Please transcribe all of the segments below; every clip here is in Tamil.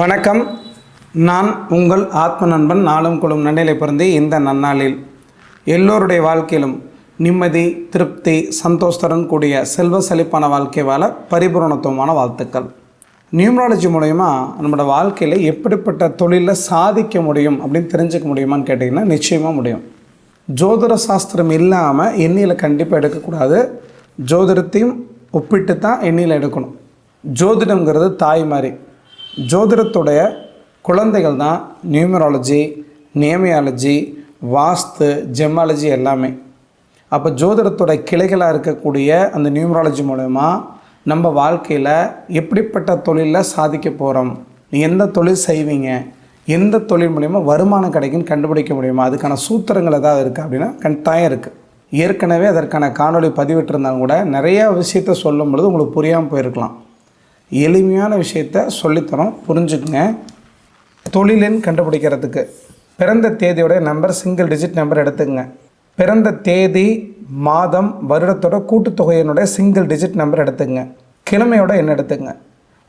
வணக்கம். நான் உங்கள் ஆத்ம நண்பன் நாளும் குழும் நன்னிலை பிறந்தே இந்த நன்னாளில் எல்லோருடைய வாழ்க்கையிலும் நிம்மதி திருப்தி சந்தோஷத்துடன் கூடிய செல்வ செழிப்பான வாழ்க்கை வாழ பரிபூரணத்துவமான வாழ்த்துக்கள். நியூமராலஜி மூலயமா நம்மளோட வாழ்க்கையில் எப்படிப்பட்ட தொழிலில் சாதிக்க முடியும் அப்படின்னு தெரிஞ்சுக்க முடியுமான்னு கேட்டிங்கன்னா நிச்சயமாக முடியும். ஜோதிட சாஸ்திரம் இல்லாமல் எண்ணியில் கண்டிப்பாக எடுக்கக்கூடாது. ஜோதிடத்தையும் ஒப்பிட்டு தான் எண்ணியில் எடுக்கணும். ஜோதிடம்ங்கிறது தாய் மாதிரி. ஜோதிடத்துடைய குழந்தைகள் தான் நியூமராலஜி நேமியாலஜி வாஸ்து ஜெமாலஜி எல்லாமே. அப்போ ஜோதிடத்தோட கிளைகளாக இருக்கக்கூடிய அந்த நியூமராலஜி மூலயமா நம்ம வாழ்க்கையில் எப்படிப்பட்ட தொழிலில் சாதிக்க போகிறோம் நீ எந்த தொழில் செய்வீங்க? எந்த தொழில் மூலயமா வருமானம் கிடைக்குன்னு கண்டுபிடிக்க முடியுமா? அதுக்கான சூத்திரங்கள் ஏதாவது இருக்குது அப்படின்னா கட்டாயம் இருக்குது ஏற்கனவே அதற்கான காணொளி பதிவிட்டிருந்தாலும் கூட நிறையா விஷயத்த சொல்லும் பொழுது உங்களுக்கு புரியாமல் போயிருக்கலாம். எளிமையான விஷயத்த சொல்லித்தரோம். புரிஞ்சுக்குங்க. தொழிலெண் கண்டுபிடிக்கிறதுக்கு. பிறந்த தேதியோட நம்பர் சிங்கிள் டிஜிட் நம்பர் எடுத்துக்கங்க. பிறந்த தேதி மாதம் வருடத்தோட கூட்டுத்தொகையினுடைய சிங்கிள் டிஜிட் நம்பர் எடுத்துங்க கிழமையோட என்ன எடுத்துக்கங்க.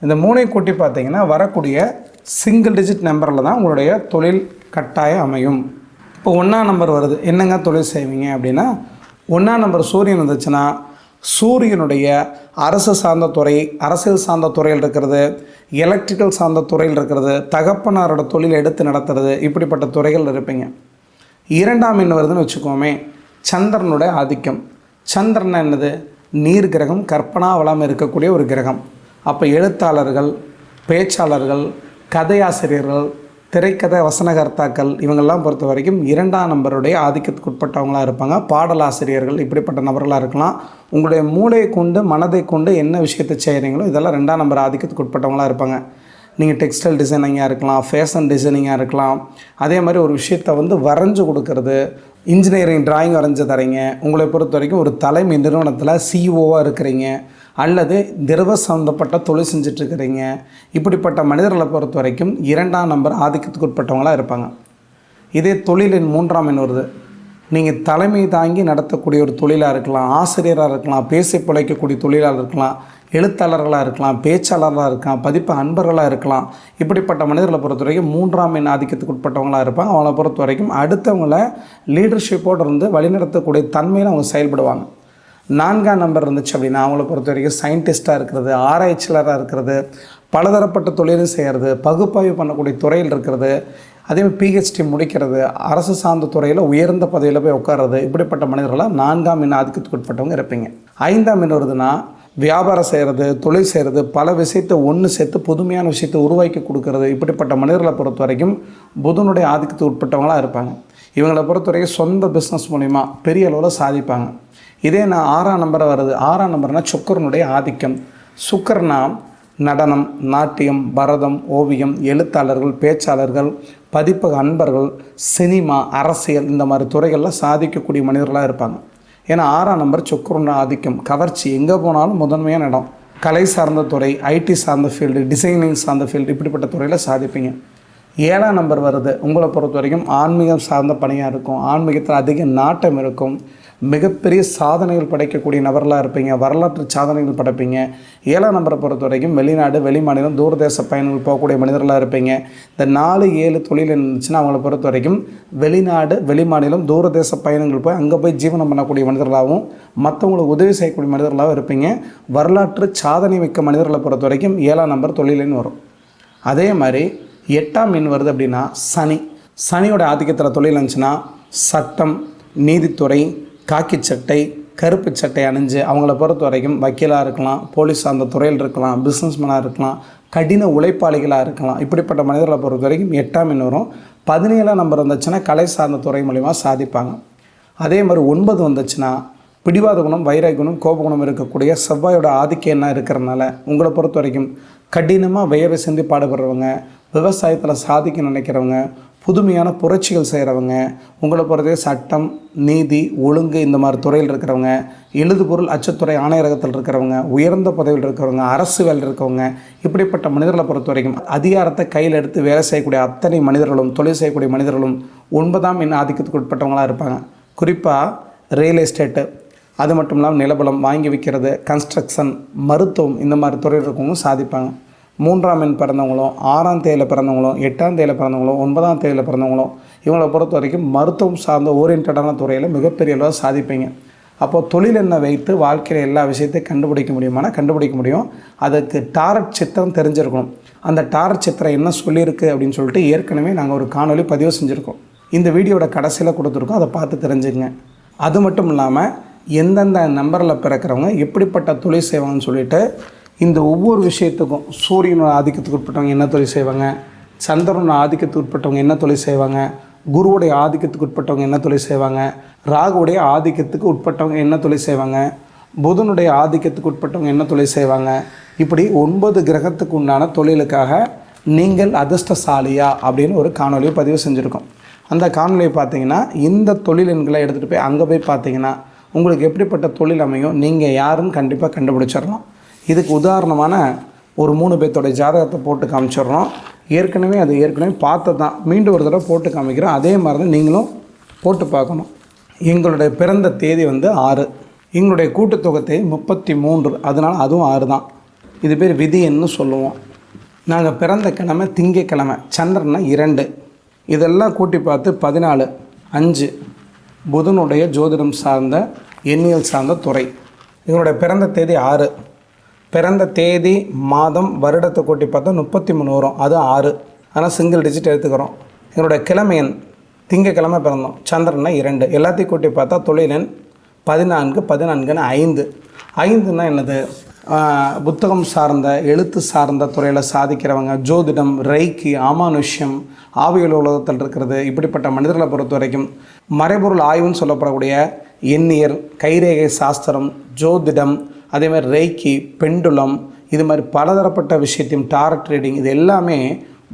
இந்த மூணை கூட்டி பார்த்தீங்கன்னா வரக்கூடிய சிங்கிள் டிஜிட் நம்பரில் தான் உங்களுடைய தொழில் கட்டாயம் அமையும். இப்போ ஒன்றாம் நம்பர் வருது. என்னங்க தொழில் செய்வீங்க அப்படின்னா ஒன்றாம் நம்பர் சூரியன் வந்துச்சுன்னா சூரியனுடைய அரசு சார்ந்த துறை அரசியல் சார்ந்த துறையில் இருக்கிறது எலக்ட்ரிக்கல் சார்ந்த துறையில் இருக்கிறது தகப்பனாரோட தொழில் எடுத்து நடத்துறது இப்படிப்பட்ட துறைகள் இருப்பீங்க. இரண்டாம் எண் வருதுன்னு வச்சுக்கோமே சந்திரனுடைய ஆதிக்கம். சந்திரன் என்னது? நீர் கிரகம் கற்பனா வளம் இருக்கக்கூடிய ஒரு கிரகம். அப்போ எழுத்தாளர்கள் பேச்சாளர்கள் கதையாசிரியர்கள் திரைக்கதை வசனகர்த்தாக்கள் இவங்கெல்லாம் பொறுத்த வரைக்கும் இரண்டாம் நம்பருடைய ஆதிக்கத்துக்கு உட்பட்டவங்களாக இருப்பாங்க. பாடலாசிரியர்கள் இப்படிப்பட்ட நபர்களாக இருக்கலாம். உங்களுடைய மூளையை கொண்டு மனதை கொண்டு என்ன விஷயத்தை செய்கிறீங்களோ இதெல்லாம் ரெண்டாம் நம்பர் ஆதிக்கத்துக்கு உட்பட்டவங்களாக இருப்பாங்க. நீங்கள் டெக்ஸ்டைல் டிசைனிங்காக இருக்கலாம் ஃபேஷன் டிசைனிங்காக இருக்கலாம். அதே மாதிரி ஒரு விஷயத்தை வந்து வரைஞ்சு கொடுக்கறது இன்ஜினியரிங் டிராயிங் வரைஞ்சு தரீங்க. உங்களை பொறுத்த வரைக்கும் ஒரு தலைமை நிறுவனத்தில் சிஇஓவாக இருக்கிறீங்க. அல்லது திரவ சம்மந்தப்பட்ட தொழில் செஞ்சிட்ருக்கிறீங்க இப்படிப்பட்ட மனிதர்களை பொறுத்த வரைக்கும் இரண்டாம் நம்பர் ஆதிக்கத்துக்கு உட்பட்டவங்களாக இருப்பாங்க. இதே தொழிலின் மூன்றாம் எண் வருது நீங்கள் தலைமை தாங்கி நடத்தக்கூடிய ஒரு தொழிலாக இருக்கலாம் ஆசிரியராக இருக்கலாம் பேசி பிழைக்கக்கூடிய தொழிலாக இருக்கலாம் எழுத்தாளர்களாக இருக்கலாம் பேச்சாளர்களாக இருக்கலாம் பதிப்பு அன்பர்களாக இருக்கலாம் இப்படிப்பட்ட மனிதர்களை பொறுத்த வரைக்கும் மூன்றாம் எண் ஆதிக்கத்துக்கு உட்பட்டவங்களாக இருப்பாங்க. அவங்கள பொறுத்த வரைக்கும் அடுத்தவங்கள லீடர்ஷிப்போடு இருந்து வழிநடத்தக்கூடிய தன்மையில் அவங்க செயல்படுவாங்க. நான்காம் நம்பர் இருந்துச்சு அப்படின்னா அவங்கள பொறுத்த வரைக்கும் சயின்டிஸ்ட்டாக இருக்கிறது ஆராய்ச்சியாளராக இருக்கிறது பலதரப்பட்ட தொழிலும் செய்கிறது பகுப்பாய்வு பண்ணக்கூடிய துறையில் இருக்கிறது அதேமாதிரி பிஹெச்டி முடிக்கிறது அரசு சார்ந்த துறையில் உயர்ந்த பதவியில் போய் உட்கார்றது இப்படிப்பட்ட மனிதர்களாக நான்காம் இன ஆதிக்கத்துக்கு உட்பட்டவங்க இருப்பீங்க. ஐந்தாம் எண் வருதுன்னா வியாபாரம் செய்கிறது தொழில் செய்கிறது பல விஷயத்தை ஒன்று சேர்த்து புதுமையான விஷயத்தை உருவாக்கி கொடுக்கறது இப்படிப்பட்ட மனிதர்களை பொறுத்த வரைக்கும் புதனுடைய ஆதிக்கத்துக்கு உட்பட்டவங்களாக இருப்பாங்க. இவங்களை பொறுத்த வரைக்கும் சொந்த பிஸ்னஸ் மூலிமா பெரிய அளவில் சாதிப்பாங்க. இதே நான் ஆறாம் நம்பரை வருது ஆறாம் நம்பர்னால் சுக்கரனுடைய ஆதிக்கம். சுக்கரனா நடனம் நாட்டியம் பரதம் ஓவியம் எழுத்தாளர்கள் பேச்சாளர்கள் பதிப்பக அன்பர்கள் சினிமா அரசியல் இந்த மாதிரி துறைகளில் சாதிக்கக்கூடிய மனிதர்களாக இருப்பாங்க. ஏன்னா ஆறாம் நம்பர் சுக்கரனோட ஆதிக்கம். கவர்ச்சி எங்கே போனாலும் முதன்மையான இடம் கலை சார்ந்த துறை ஐடி சார்ந்த ஃபீல்டு டிசைனிங் சார்ந்த ஃபீல்டு இப்படிப்பட்ட துறையில் சாதிப்பீங்க. ஏழாம் நம்பர் வருது. உங்களை பொறுத்த வரைக்கும் ஆன்மீகம் சார்ந்த பணியாக இருக்கும். ஆன்மீகத்தில் அதிக நாட்டம் இருக்கும். மிகப்பெரிய சாதனைகள் படைக்கக்கூடிய நபர்களாக இருப்பீங்க. வரலாற்று சாதனைகள் படைப்பீங்க. ஏழாம் நம்பரை பொறுத்த வரைக்கும் வெளிநாடு வெளிமாநிலம் தூரதேச பயணங்கள் போகக்கூடிய மனிதர்களாக இருப்பீங்க. இந்த நாலு ஏழு தொழில் இருந்துச்சுன்னா அவங்கள பொறுத்த வரைக்கும் வெளிநாடு வெளிமாநிலம் தூரதேச பயணங்கள் போய் அங்கே போய் ஜீவனம் பண்ணக்கூடிய மனிதர்களாகவும் மற்றவங்களுக்கு உதவி செய்யக்கூடிய மனிதர்களாகவும் இருப்பீங்க. வரலாற்று சாதனை மிக்க மனிதர்களை பொறுத்த வரைக்கும் ஏழாம் நம்பர் தொழிலுன்னு வரும். அதே மாதிரி எட்டாம் மீன் வருது அப்படின்னா சனி. சனியோட ஆதிக்கத்தில் தொழில் இருந்துச்சுன்னா சட்டம் நீதித்துறை காக்கி சட்டை கருப்பு சட்டை அணிஞ்சு அவங்கள பொறுத்த வரைக்கும் வக்கீலாக இருக்கலாம் போலீஸ் அந்த துறையில் இருக்கலாம் பிஸ்னஸ்மேனாக இருக்கலாம் கடின உழைப்பாளிகளாக இருக்கலாம். இப்படிப்பட்ட மனிதர்களை பொறுத்த வரைக்கும் எட்டாம் எண் வரும் பதினேழாம் நம்பர் வந்துச்சுன்னா கலை சார்ந்த துறை மூலிமா சாதிப்பாங்க. அதே மாதிரி ஒன்பது வந்துச்சுன்னா பிடிவாத குணம் வைராக குணம் கோபகுணம் இருக்கக்கூடிய செவ்வாயோட ஆதிக்கம் என்ன இருக்கிறனால உங்களை பொறுத்த வரைக்கும் கடினமாக வியவை சிந்தி பாடுபடுறவங்க விவசாயத்தில் சாதிக்க நினைக்கிறவங்க புதுமையான புரட்சிகள் செய்கிறவங்க உங்களை பொறுத்தவரை சட்டம் நீதி ஒழுங்கு இந்த மாதிரி துறையில் இருக்கிறவங்க எழுதுபொருள் அச்சுத்துறை ஆணையரகத்தில் இருக்கிறவங்க உயர்ந்த பதவியில் இருக்கிறவங்க அரசு வேலையில் இருக்கவங்க இப்படிப்பட்ட மனிதர்களை பொறுத்த வரைக்கும் அதிகாரத்தை கையில் எடுத்து வேலை செய்யக்கூடிய அத்தனை மனிதர்களும் தொழில் செய்யக்கூடிய மனிதர்களும் ஒன்பதாம் எண் ஆதிக்கத்துக்கு உட்பட்டவங்களாக இருப்பாங்க. குறிப்பாக ரியல் எஸ்டேட்டு அது மட்டும் இல்லாமல் நிலபலம் வாங்கி விற்கிறது கன்ஸ்ட்ரக்ஷன் மருத்துவம் இந்த மாதிரி துறையில் இருக்கவங்க சாதிப்பாங்க. மூன்றாம் எண் பிறந்தவங்களும் ஆறாம் தேதியில் பிறந்தவங்களும் எட்டாம் தேதியில் பிறந்தவங்களும் ஒன்பதாம் தேதியில் பிறந்தவங்களும் இவங்களை பொறுத்த வரைக்கும் மருத்துவம் சார்ந்த ஓரியன்டான துறையில் மிகப்பெரிய அளவு சாதிப்பீங்க. அப்போது தொழில் என்ன வைத்து வாழ்க்கையில் எல்லா விஷயத்தையும் கண்டுபிடிக்க முடியுமானா கண்டுபிடிக்க முடியும்? அதுக்கு டாரட் சித்திரம் தெரிஞ்சிருக்கணும். அந்த டாரட் சித்திரம் என்ன சொல்லியிருக்கு அப்படின்னு சொல்லிட்டு ஏற்கனவே நாங்கள் ஒரு காணொளி பதிவு செஞ்சுருக்கோம். இந்த வீடியோட கடைசியில் கொடுத்துருக்கோம். அதை பார்த்து தெரிஞ்சுங்க அது மட்டும் இல்லாமல் எந்தெந்த நம்பரில் பிறக்கிறவங்க எப்படிப்பட்ட தொழில் செய்வாங்கன்னு சொல்லிட்டு இந்த ஒவ்வொரு விஷயத்துக்கும் சூரியனோட ஆதிக்கத்துக்கு உட்பட்டவங்க என்ன தொழில் செய்வாங்க? சந்திரனோட ஆதிக்கத்துக்கு உட்பட்டவங்க என்ன தொழில் செய்வாங்க? குருவுடைய ஆதிக்கத்துக்கு உட்பட்டவங்க என்ன தொழில் செய்வாங்க? ராகுடைய ஆதிக்கத்துக்கு உட்பட்டவங்க என்ன தொழில் செய்வாங்க? புதனுடைய ஆதிக்கத்துக்கு உட்பட்டவங்க என்ன தொழில் செய்வாங்க? இப்படி ஒன்பது கிரகத்துக்கு உண்டான தொழிலுக்காக நீங்கள் அதிர்ஷ்டசாலியா அப்படின்னு ஒரு காணொலியை பதிவு செஞ்சுருக்கோம். அந்த காணொலியை பார்த்தீங்கன்னா இந்த தொழில் எண்களை எடுத்துகிட்டு போய் அங்கே போய் பார்த்தீங்கன்னா உங்களுக்கு எப்படிப்பட்ட தொழில் அமையும் நீங்கள் யாருன்னு கண்டிப்பாக கண்டுபிடிச்சிடலாம் இதுக்கு உதாரணமான ஒரு மூணு பேர்த்தோட ஜாதகத்தை போட்டு காமிச்சிடுறோம். ஏற்கனவே அது ஏற்கனவே பார்த்து தான். மீண்டும் ஒரு தடவை போட்டு காமிக்கிறோம் அதே மாதிரி தான் நீங்களும் போட்டு பார்க்கணும். எங்களுடைய பிறந்த தேதி வந்து ஆறு. எங்களுடைய கூட்டுத்தொகை தேதி முப்பத்தி மூன்று அதனால் அதுவும் ஆறு தான். இது பேர் விதின்னு சொல்லுவோம். நாங்கள் பிறந்த கிழமை திங்கக்கிழமை சந்திரனா இரண்டு. இதெல்லாம் கூட்டி பார்த்து பதினாலு அஞ்சு. புதனுடைய ஜோதிடம் சார்ந்த எண்ணியல் சார்ந்த துறை. எங்களுடைய பிறந்த தேதி ஆறு. பிறந்த தேதி மாதம் வருடத்தை கூட்டி பார்த்தா முப்பத்தி மூணு வரும். அது ஆறு. ஆனால் சிங்கிள் டிஜிட் எடுத்துக்கிறோம். என்னோடய கிழமையன் திங்கக்கிழமை பிறந்தோம். சந்திரன்னா இரண்டு. எல்லாத்தையும் கூட்டி பார்த்தா தொழில் எண் பதினான்கு பதினான்குன்னு ஐந்து. ஐந்துன்னா என்னது? புத்தகம் சார்ந்த எழுத்து சார்ந்த துறையில் சாதிக்கிறவங்க ஜோதிடம் ரைக்கி ஆமானுஷ்யம் ஆவியல் உலகத்தில் இருக்கிறது இப்படிப்பட்ட மனிதர்களை பொறுத்த வரைக்கும் மறைபொருள் ஆய்வுன்னு சொல்லப்படக்கூடிய எண்ணியர் கைரேகை சாஸ்திரம் ஜோதிடம் அதே மாதிரி ரெய்க்கி பெண்டுலம் இது மாதிரி பலதரப்பட்ட விஷயத்தையும் டாரட் ட்ரேடிங் இது எல்லாமே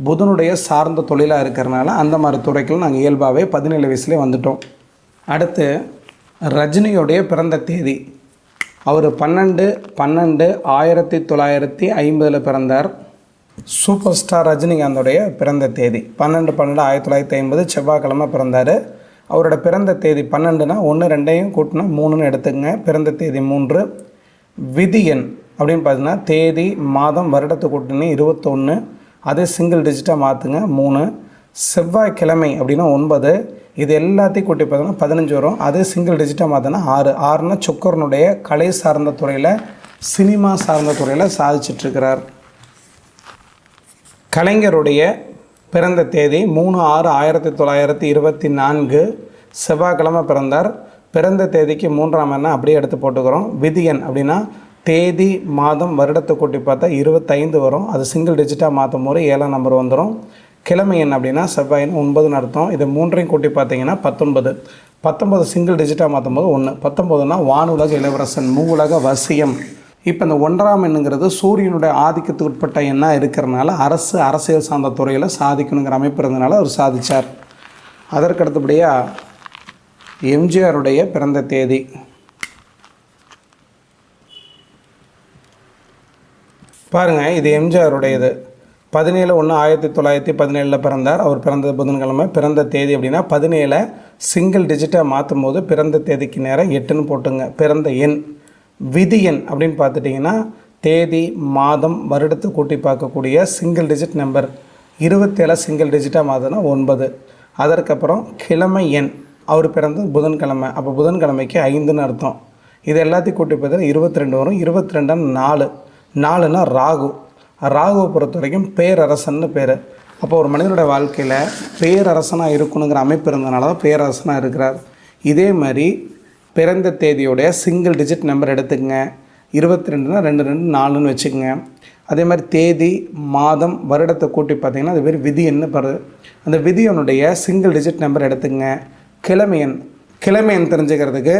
புதனுடைய சார்ந்த தொழிலாக இருக்கிறனால அந்த மாதிரி துறைகள் நாங்கள் இயல்பாகவே பதினேழு வயசுலேயே வந்துட்டோம். அடுத்து ரஜினியுடைய பிறந்த தேதி. அவர் பன்னெண்டு பன்னெண்டு ஆயிரத்தி தொள்ளாயிரத்தி ஐம்பதில் பிறந்தார். சூப்பர் ஸ்டார் ரஜினிகாந்தோடைய பிறந்த தேதி. பன்னெண்டு பன்னெண்டு ஆயிரத்தி தொள்ளாயிரத்தி ஐம்பது செவ்வாய்க்கிழமை பிறந்தார். அவரோட பிறந்த தேதி பன்னெண்டுனா ஒன்று ரெண்டையும் கூட்டினா மூணுன்னு எடுத்துக்கங்க. பிறந்த தேதி மூன்று விதி எண் அப்படின்னு பார்த்தீங்கன்னா தேதி மாதம் வருடத்துக்கு கூட்டணி இருபத்தொன்று அதே சிங்கிள் டிஜிட்டாக மாற்றுங்க மூணு. செவ்வாய்க்கிழமை அப்படின்னா ஒன்பது. இது எல்லாத்தையும் கூட்டி பார்த்தோன்னா பதினஞ்சு வரும். அதே சிங்கிள் டிஜிட்டாக மாற்றினா ஆறு. ஆறுனா சொக்கரனுடைய கலை சார்ந்த துறையில் சினிமா சார்ந்த துறையில் சாதிச்சிட்ருக்கிறார் கலைஞருடைய பிறந்த தேதி மூணு ஆறு ஆயிரத்தி தொள்ளாயிரத்தி இருபத்தி நான்கு. செவ்வாய்க்கிழமை பிறந்தார். பிறந்த தேதிக்கு மூன்றாம் எண்ணை அப்படியே எடுத்து போட்டுக்கிறோம். விதி எண் அப்படின்னா தேதி மாதம் வருடத்தை கூட்டி பார்த்தா இருபத்தைந்து வரும். அது சிங்கிள் டிஜிட்டாக மாற்றும் போது ஏழாம் நம்பர் வந்துடும் கிழமை எண் அப்படின்னா செவ்வாயின் ஒன்பதுன்னு அர்த்தம். இது மூன்றையும் கூட்டி பார்த்தீங்கன்னா பத்தொன்பது. பத்தொன்பது சிங்கிள் டிஜிட்டாக மாற்றும் போது ஒன்று பத்தொம்பதுனா வானுலக இளவரசன் மூவுலக வசியம். இப்போ இந்த ஒன்றாம் எண்ணுங்கிறது சூரியனுடைய ஆதிக்கத்துக்கு உட்பட்ட எண்ணாக இருக்கிறனால அரசு அரசியல் சார்ந்த துறையில் சாதிக்கணுங்கிற அமைப்பு இருந்தனால அவர் சாதித்தார் அதற்கு அடுத்தபடியாக எம்ஜிஆருடைய பிறந்த தேதி. பாருங்கள் இது எம்ஜிஆருடையது. பதினேழு ஒன்று ஆயிரத்தி தொள்ளாயிரத்தி பதினேழில் பிறந்தார். அவர் பிறந்த புதன்கிழமை பிறந்த தேதி அப்படின்னா பதினேழை சிங்கிள் டிஜிட்டாக மாற்றும் போது பிறந்த தேதிக்கு நேரம் எட்டுன்னு போட்டுங்க. பிறந்த எண் விதி எண் அப்படின்னு பார்த்துட்டிங்கன்னா தேதி மாதம் வருடத்தை கூட்டி பார்க்கக்கூடிய சிங்கிள் டிஜிட் நம்பர் இருபத்தேழு சிங்கிள் டிஜிட்டாக மாற்றினா ஒன்பது. அதற்கப்புறம் கிழமை எண் அவர் பிறந்தது புதன்கிழமை. அப்போ புதன்கிழமைக்கு ஐந்துன்னு அர்த்தம். இது எல்லாத்தையும் கூட்டி பார்த்தா இருபத்தி ரெண்டு வரும். இருபத்தி ரெண்டாம் நாலு. நாலுனா ராகு. ராகுவை பொறுத்த வரைக்கும் பேரரசன்னு பேர். அப்போ ஒரு மனிதனுடைய வாழ்க்கையில் பேரரசனாக இருக்கணுங்கிற அமைப்பு இருந்தனால தான் பேரரசனாக இருக்கிறார். இதே மாதிரி பிறந்த தேதியோடைய சிங்கிள் டிஜிட் நம்பர் எடுத்துக்கங்க. இருபத்தி ரெண்டுனா ரெண்டு ரெண்டு நாலுன்னு வச்சுக்கோங்க. அதே மாதிரி தேதி மாதம் வருடத்தை கூட்டி பார்த்தீங்கன்னா அது பேர் விதி என்ன பரு அந்த விதியனுடைய சிங்கிள் டிஜிட் நம்பர் எடுத்துக்கங்க. கிழமையன் கிழமையன் தெரிஞ்சுக்கிறதுக்கு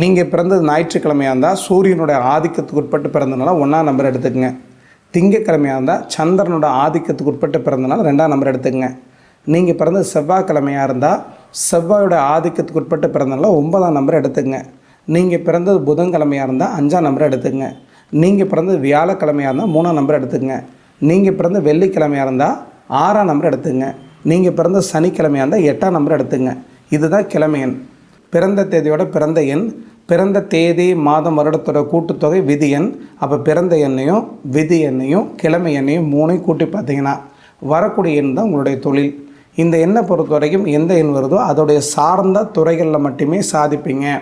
நீங்கள் பிறந்தது ஞாயிற்றுக்கிழமையாக இருந்தால் சூரியனுடைய ஆதிக்கத்துக்கு உட்பட்டு பிறந்தனால ஒன்றாம் நம்பர் எடுத்துக்கங்க. திங்கக்கிழமையாக இருந்தால் சந்திரனோட ஆதிக்கத்துக்கு உட்பட்டு பிறந்தனால ரெண்டாம் நம்பர் எடுத்துக்கங்க. நீங்கள் பிறந்தது செவ்வாய்க்கிழமையாக இருந்தால் செவ்வாயோட ஆதிக்கத்துக்கு உட்பட்டு பிறந்தனால ஒன்பதாம் நம்பர் எடுத்துக்கங்க. நீங்கள் பிறந்தது புதன்கிழமையாக இருந்தால் அஞ்சாம் நம்பர் எடுத்துக்கங்க. நீங்கள் பிறந்தது வியாழக்கிழமையாக இருந்தால் மூணாம் நம்பர் எடுத்துக்கங்க. நீங்கள் பிறந்த வெள்ளிக்கிழமையாக இருந்தால் ஆறாம் நம்பர் எடுத்துங்க நீங்கள் பிறந்த சனிக்கிழமையாக இருந்தால் எட்டாம் நம்பர் எடுத்துங்க இதுதான் கிழமை எண். பிறந்த தேதியோட பிறந்த எண். பிறந்த தேதி மாதம் வருடத்தோட கூட்டுத்தொகை விதி எண். அப்போ பிறந்த எண்ணையும் விதி எண்ணையும் கிழமை எண்ணையும் மூணையும் கூட்டி பார்த்தீங்கன்னா வரக்கூடிய எண் தான் உங்களுடைய தொழில். இந்த எண்ணை பொறுத்த வரைக்கும் எந்த எண் வருதோ அதோடைய சார்ந்த துறைகளில் மட்டுமே சாதிப்பீங்க.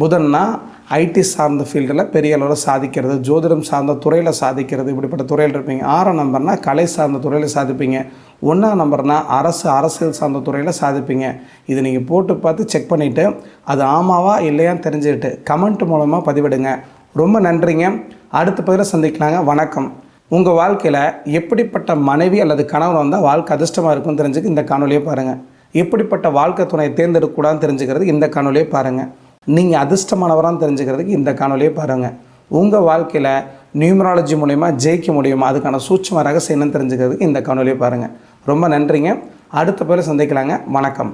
புதன்னா ஐடி சார்ந்த ஃபீல்டில் பெரிய அளவில் சாதிக்கிறது ஜோதிடம் சார்ந்த துறையில் சாதிக்கிறது இப்படிப்பட்ட துறையில் இருப்பீங்க. ஆறாம் நம்பர்னா கலை சார்ந்த துறையில் சாதிப்பீங்க. ஒன்றாம் நம்பர்னா அரசு அரசியல் சார்ந்த துறையில் சாதிப்பீங்க. இதை நீங்கள் போட்டு பார்த்து செக் பண்ணிவிட்டு அது ஆமாவா இல்லையான்னு தெரிஞ்சுக்கிட்டு கமெண்ட் மூலமாக பதிவிடுங்க. ரொம்ப நன்றிங்க. அடுத்த பகுதியில் சந்திக்கலாங்க. வணக்கம். உங்கள் வாழ்க்கையில் எப்படிப்பட்ட மனைவி அல்லது கணவன் வந்தால் வாழ்க்கை அதிர்ஷ்டமாக இருக்கும்னு தெரிஞ்சுக்க இந்த காணொலியை பாருங்கள் எப்படிப்பட்ட வாழ்க்கை துணையை தேர்ந்தெடுக்கக்கூடாதுன்னு தெரிஞ்சுக்கிறது இந்த காணொலியை பாருங்கள் நீங்கள் அதிர்ஷ்டமானவரான்னு தெரிஞ்சுக்கிறதுக்கு இந்த காணொலியை பாருங்கள் உங்கள் வாழ்க்கையில் நியூமராலஜி மூலயமா ஜெயிக்க முடியுமா அதுக்கான சூட்சம ரகசியம் என்னன்னு தெரிஞ்சுக்கிறதுக்கு இந்த காணொலியை பாருங்கள் ரொம்ப நன்றிங்க. அடுத்த பேர் சந்திக்கலாங்க. வணக்கம்.